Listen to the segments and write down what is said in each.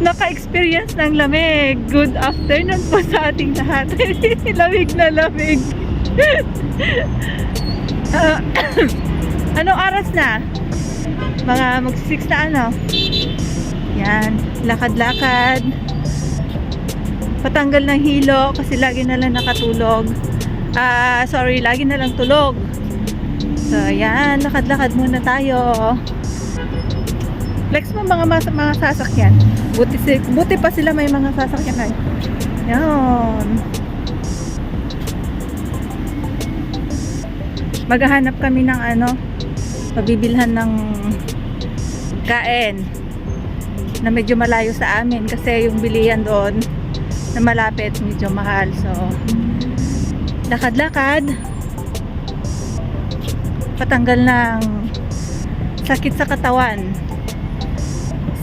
naka-experience ng lamig. Good afternoon po sa ating lahat. lamig na lamig. Ah, anong oras na? Mga mag-6 na ano? Yan, lakad-lakad. Patanggal ng hilo kasi lagi na lang nakatulog. Ah, sorry, lagi na lang tulog. So, yan, lakad-lakad muna tayo. Flex mo mga mas mga sasakyan. Buti, si, buti pa sila may mga sasakyan ay. Yan. Maghahanap kami ng ano, pabibilhan ng kain na medyo malayo sa amin kasi yung bilihan doon na malapit medyo mahal. So, lakad-lakad patanggal ng sakit sa katawan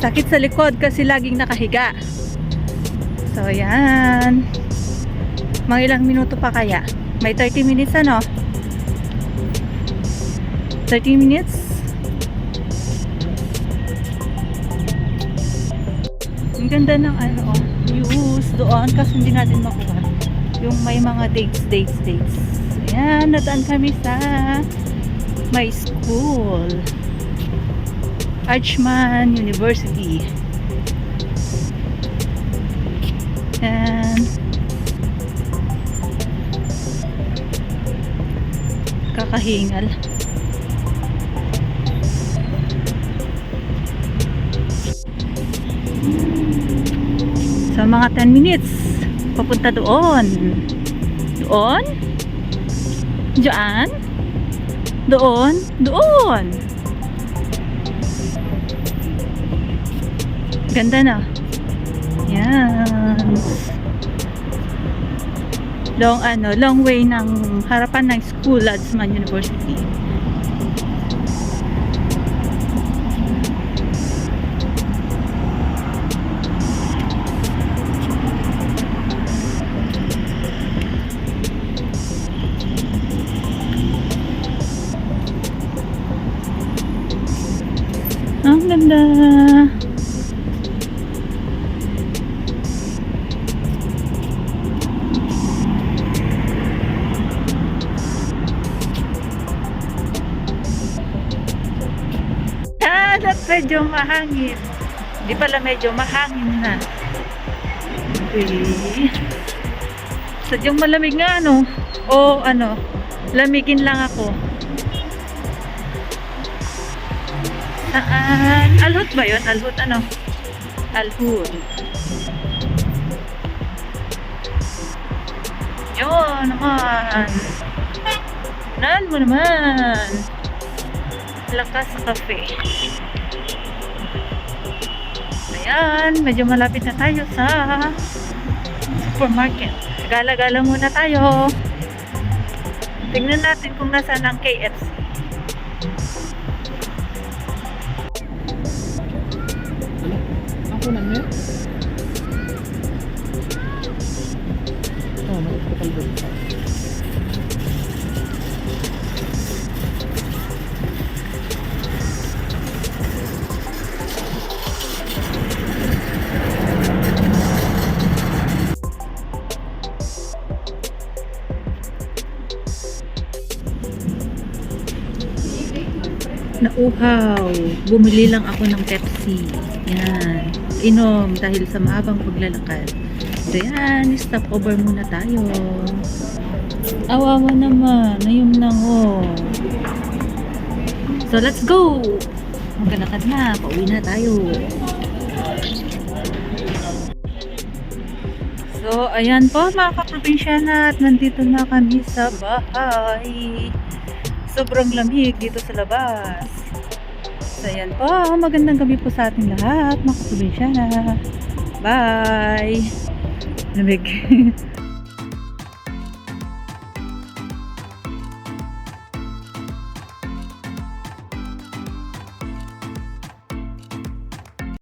sakit sa likod kasi laging nakahiga. So yan. Mga ilang minuto pa kaya? May 30 minutes ano? 30 minutes? Ang ganda ng ano views doon kasi hindi natin makuha yung may mga dates dates dates. Ayan nadaan kami sa my school Archman University and kakahingal sa mga 10 minutes papunta doon doon Diyan? Doon? Doon! Ganda na. Yan. Long ano, long way ng harapan ng school Ladsman University. Ang ganda. Ah, at medyo mahangin. Di pala medyo mahangin na. Okay. Sadyang malamig nga ano. O ano, lamigin lang ako. Saan? Alhut ba yun? Alhut ano? Alhut. Yun naman. Nan mo naman. Lakas cafe. Ayan, medyo malapit na tayo sa supermarket. Gala-gala muna tayo. Tingnan natin kung nasaan ang KFC. Ako na niya. Nauhaw. Bumili lang ako ng Pepsi. Yan. Inom dahil sa mahabang paglalakad. So yan, stop over muna tayo. Awawa naman. Ayun lang oh. So let's go! Magkalakad na. Pauwi na tayo. So, ayan po mga kaprobinsyana at nandito na kami sa bahay. Sobrang lamig dito sa labas. So, ayan po. Magandang gabi po sa ating lahat, mga kaprobinsyana. Bye! Lamig.